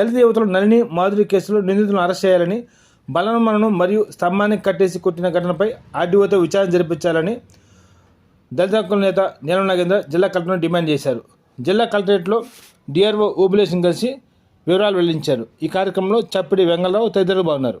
దళిత యువతలు నలిని మాధురి కేసులో నిందితులను అరెస్ట్ చేయాలని బలనమలను మరియు స్తంభానికి కట్టేసి కొట్టిన ఘటనపై ఆర్డీఓతో విచారణ జరిపించాలని దళిత హక్కుల నేత నీలం నాగేంద్ర జిల్లా కలెక్టర్ను డిమాండ్ చేశారు. జిల్లా కలెక్టరేట్లో డిఆర్ఓ ఓబులేషన్ కలిసి వివరాలు వెల్లడించారు. ఈ కార్యక్రమంలో చప్పిడి వెంగళరావు తదితరులు బాగున్నారు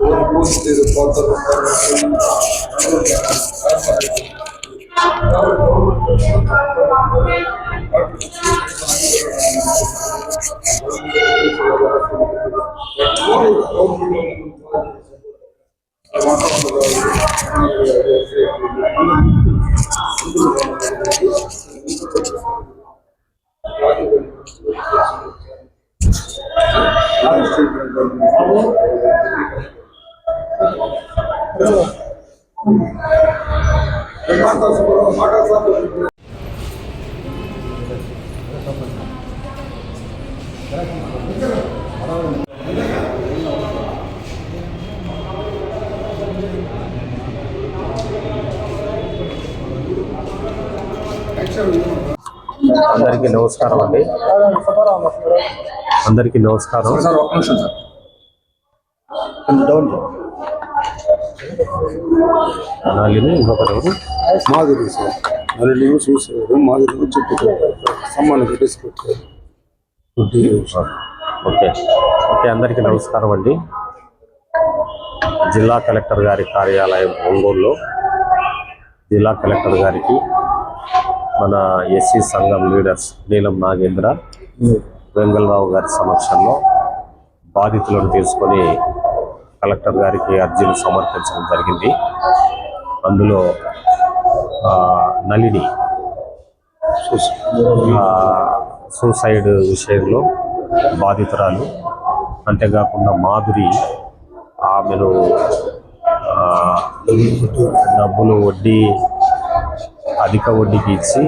O orgulho que Deus pode estar అందరికీ నమస్కారం అండి. అందరికీ నమస్కారం. నాలుగు ఇంకొకరు? మాదిరి సార్. చూసేవారు. మాదిరి చెప్పి సమ్మానం పెట్టేసుకొచ్చారు ఓకే ఓకే అందరికీ నమస్కారం అండి. జిల్లా కలెక్టర్ గారి కార్యాలయం ఒంగోలులో జిల్లా కలెక్టర్ గారికి మన ఎస్సీ సంఘం లీడర్స్ నీలం నాగేంద్ర వెంగళరావు గారి సమక్షంలో బాధితులను తీసుకొని కలెక్టర్ గారికి అర్జీలు సమర్పించడం జరిగింది. అందులో ఆ, సూసైడ్ విషయంలో బాధితురాలు. అంతేకాకుండా మాధురి ఆమెను డబ్బులు వడ్డీ అధిక వడ్డీకి ఇచ్చి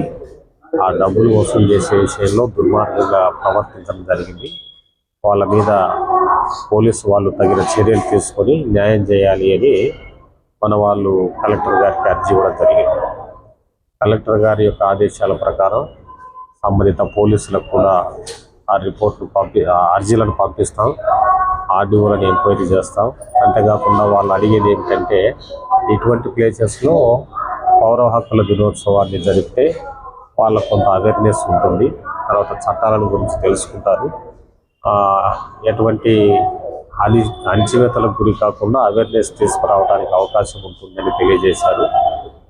ఆ డబ్బులు వసూలు చేసే విషయంలో దుర్మార్గంగా ప్రవర్తించడం జరిగింది. వాళ్ళ మీద పోలీసు వాళ్ళు తగిన చర్యలు తీసుకొని న్యాయం చేయాలి అని మన వాళ్ళు కలెక్టర్ గారికి అర్జీ ఇవ్వడం జరిగింది. కలెక్టర్ గారి యొక్క ఆదేశాల ప్రకారం సంబంధిత పోలీసులకు కూడా ఆ రిపోర్ట్లు పంపి అర్జీలను పంపిస్తాం. ఆర్డీఓలను ఎంక్వైరీ చేస్తాం. అంతేకాకుండా వాళ్ళు అడిగేది ఏంటంటే ఇటువంటి ప్లేసెస్లో పౌర హక్కుల దినోత్సవాన్ని జరిపితే వాళ్ళకు కొంత అవేర్నెస్ ఉంటుంది. తర్వాత చట్టాలను గురించి తెలుసుకుంటారు. ఎటువంటి అలి అణచివేతలకు గురి కాకుండా అవేర్నెస్ తీసుకురావడానికి అవకాశం ఉంటుందని తెలియజేశారు.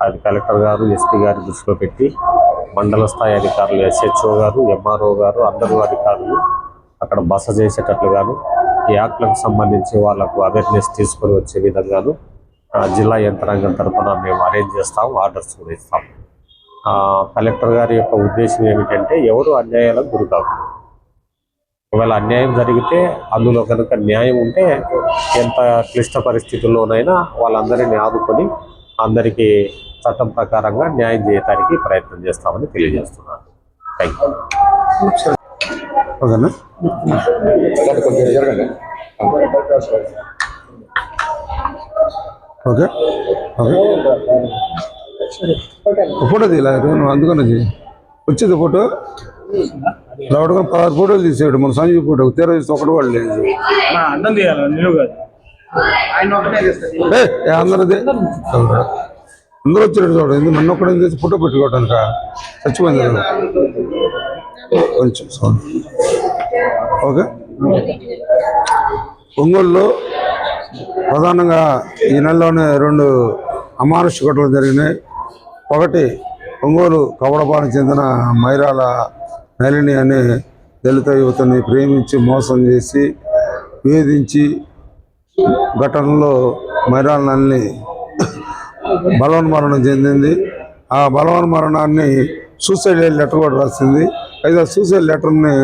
అది కలెక్టర్ గారు ఎస్పీ గారి దృష్టిలో పెట్టి మండల స్థాయి అధికారులు ఎస్హెచ్ఓ గారు ఎంఆర్ఓ గారు అందరూ అధికారులు అక్కడ బస చేసేటట్లుగాను ఈ యాక్ట్లకు సంబంధించి వాళ్ళకు అవేర్నెస్ తీసుకొని వచ్చే విధంగాను జిల్లా యంత్రాంగం తరఫున మేము అరేంజ్ చేస్తాం ఆర్డర్స్ కూడా ఇస్తాం. కలెక్టర్ గారి యొక్క ఉద్దేశం ఏమిటంటే ఎవరు అన్యాయాలకు గురి ఒకవేళ అన్యాయం జరిగితే అందులో కనుక న్యాయం ఉంటే ఎంత క్లిష్ట పరిస్థితుల్లోనైనా వాళ్ళందరినీ ఆదుకొని అందరికీ చట్టం ప్రకారంగా న్యాయం చేయడానికి ప్రయత్నం చేస్తామని తెలియజేస్తున్నాను. Thank okay. ఓకే. ఫోటో తీయలే నువ్వు అందుకని తీ. వచ్చింది ఫోటో? రావడం పదహారు ఫోటోలు తీసాడు మన సంజీవ్ ఫోటో. తీర తీస్తే ఒకటి కూడా లేదు. అందరిది. అందరూ వచ్చినట్టు చూడండి. ఎందుకు? ఒక్కడ చేసి ఫోటో పెట్టుకోవటానిక? చచ్చిపోయింది కదా. కొంచెం ఓకే. ఒంగోలులో ప్రధానంగా ఈ నెలలోనే రెండు అమానుష్య ఘటనలు జరిగినాయి. ఒకటి ఒంగోలు కవడపానికి చెందిన మైరాల నలిని అనే దళిత యువతని ప్రేమించి మోసం చేసి వేధించి ఘటనలో మైరాల నల్ని బలవన్మరణం చెందింది. ఆ బలవన్మరణాన్ని సూసైడ్ లెటర్ కూడా రాసింది. అయితే ఆ సూసైడ్ లెటర్ని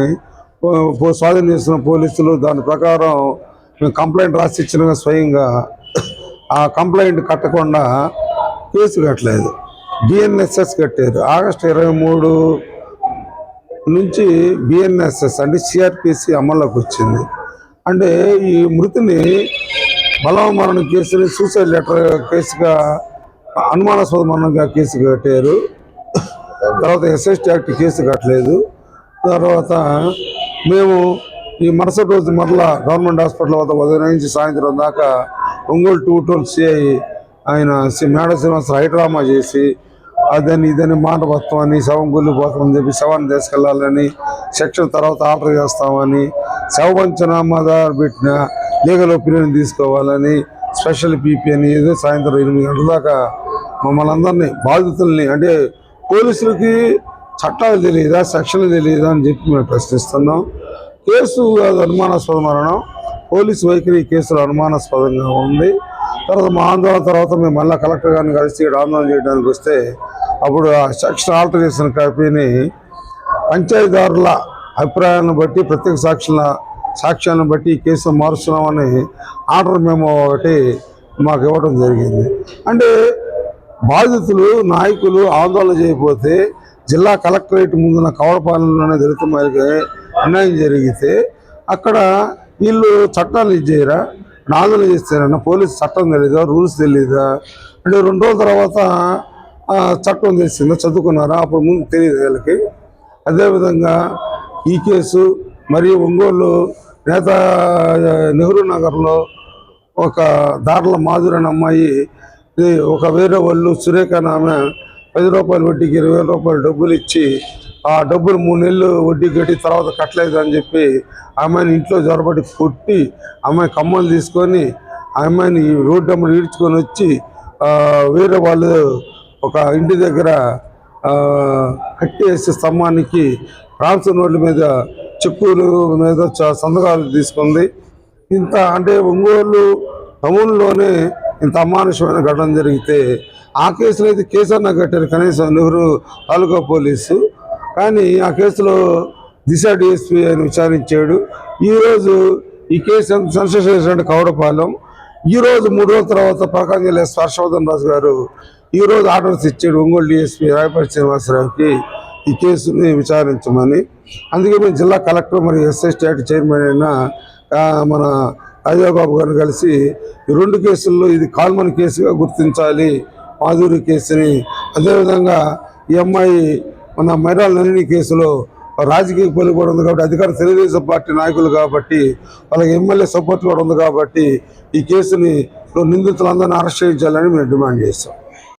స్వాధీనం చేసిన పోలీసులు దాని ప్రకారం మేము కంప్లైంట్ రాసి ఇచ్చిన స్వయంగా ఆ కంప్లైంట్ కట్టకుండా కేసు కట్టలేదు. బిఎన్ఎస్ఎస్ కట్టారు. ఆగస్టు ఇరవై మూడు నుంచి బిఎన్ఎస్ఎస్ అంటే సిఆర్పిసి అమల్లోకి వచ్చింది. అంటే ఈ మృతిని బలవమరణ కేసుని సూసైడ్ లెటర్ కేసుగా అనుమానాస్పద మరణంగా కేసు కట్టారు. తర్వాత ఎస్ఎస్టీ యాక్ట్ కేసు కట్టలేదు. తర్వాత మేము ఈ మరుసటి రోజు మరలా గవర్నమెంట్ హాస్పిటల్ వద్ద ఉదయం నుంచి సాయంత్రం దాకా ఒంగోలు టూ టోల్ సిఐ ఆయన సి- మేడ శ్రీనివాసరావు హైడ్రామా చేసి అదని ఇదని మాట వస్తామని శవం గుల్లిపోతామని చెప్పి శవాన్ని తీసుకెళ్ళాలని సెక్షన్ తర్వాత ఆర్డర్ చేస్తామని శవ పంచనామా పెట్టిన లీగల్ ఒపీనియన్ తీసుకోవాలని స్పెషల్ పీపీ అని ఏదో సాయంత్రం ఎనిమిది గంటల దాకా మమ్మల్ని అందరినీ బాధితుల్ని అంటే పోలీసులకి చట్టాలు తెలియదా సెక్షన్లు తెలియదా అని చెప్పి మేము ప్రశ్నిస్తున్నాం. కేసు అనుమానాస్పద మరణం. పోలీసు వైఖరి ఈ కేసులో అనుమానాస్పదంగా ఉంది. తర్వాత మా ఆందోళన తర్వాత మేము మళ్ళీ కలెక్టర్ గారిని కలిసి ఆందోళన చేయడానికి వస్తే అప్పుడు ఆ సెక్షన్ ఆల్టరేషన్ కాపీని పంచాయతీదారుల అభిప్రాయాలను బట్టి ప్రత్యేక సాక్షుల సాక్ష్యాలను బట్టి ఈ కేసు మారుస్తున్నామని ఆర్డర్ మేము ఒకటి మాకు ఇవ్వడం జరిగింది. అంటే బాధితులు నాయకులు ఆందోళన చేయకపోతే జిల్లా కలెక్టరేట్ ముందున కవడపాలెంలోనే దళిత మహిళకి అన్యాయం జరిగితే అక్కడ వీళ్ళు చట్టాలు ఇచ్చేయరా చేయరా? ఆందోళన చేస్తారన్న పోలీసు చట్టం తెలీదా? రూల్స్ తెలీదా? అంటే రెండు రోజుల తర్వాత చట్టం తెలిసిందా చదువుకున్నారా? అప్పుడు ముందు తెలియదు వీళ్ళకి. అదేవిధంగా ఈ కేసు మరియు ఒంగోలు నేత నెహ్రూ నగర్లో ఒక దారుల మాధురి అమ్మాయి ఇది ఒక వేరే వాళ్ళు సురేఖ ఆమె పది రూపాయలు వడ్డీకి ఇరవై వేల రూపాయలు డబ్బులు ఇచ్చి ఆ డబ్బులు మూడు నెలలు వడ్డీ కట్టి తర్వాత కట్టలేదు అని చెప్పి అమ్మాయిని ఇంట్లో జొరబడి కొట్టి అమ్మాయి కమ్మలు తీసుకొని ఆ అమ్మాయిని రోడ్డు అమ్మడి ఈడ్చుకొని వచ్చి వేరే వాళ్ళు ఒక ఇంటి దగ్గర కట్టేసే కట్టేసి స్తంభానికి రామ్స్ నోట్ల మీద చెక్కులు మీద చ- సంతకాలు తీసుకుంది. ఇంత అంటే ఒంగోలు టౌన్లోనే ఇంత అమానుషమైన ఘటన జరిగితే ఆ కేసులో అయితే కేసు కట్టారు. కనీసం నెహ్రూ తాలూకా పోలీసు. కానీ ఆ కేసులో దిశ డిఎస్పీ ఆయన విచారించాడు. ఈరోజు ఈ కేసు ఎంత సెన్సేషన్ చేసినట్టు కౌడపాలెం ఈ రోజు మూడు రోజుల తర్వాత ప్రకాశం జిల్లా ఎస్ హర్షవర్ధన్ రాజు గారు ఈ రోజు ఆర్డర్స్ ఇచ్చాడు ఒంగోలు డిఎస్పీ రాయపల్లి శ్రీనివాసరావుకి ఈ కేసుని విచారించమని. అందుకే మేము జిల్లా కలెక్టర్ మరియు ఎస్ఐ స్టేట్ చైర్మన్ అయిన మన రాజాబాబు గారిని కలిసి ఈ రెండు కేసుల్లో ఇది కాల్మన్ కేసుగా గుర్తించాలి. మాధురి కేసుని. అదేవిధంగా ఈ అమ్మాయి మన మైరాల్ నలిని కేసులో రాజకీయ పలు కూడా ఉంది కాబట్టి అధికార తెలుగుదేశం పార్టీ నాయకులు కాబట్టి వాళ్ళకి ఎమ్మెల్యే సపోర్ట్ కూడా ఉంది కాబట్టి ఈ కేసుని నిందితులందరినీ అరెస్ట్ చేయించాలని మేము డిమాండ్ చేస్తాం.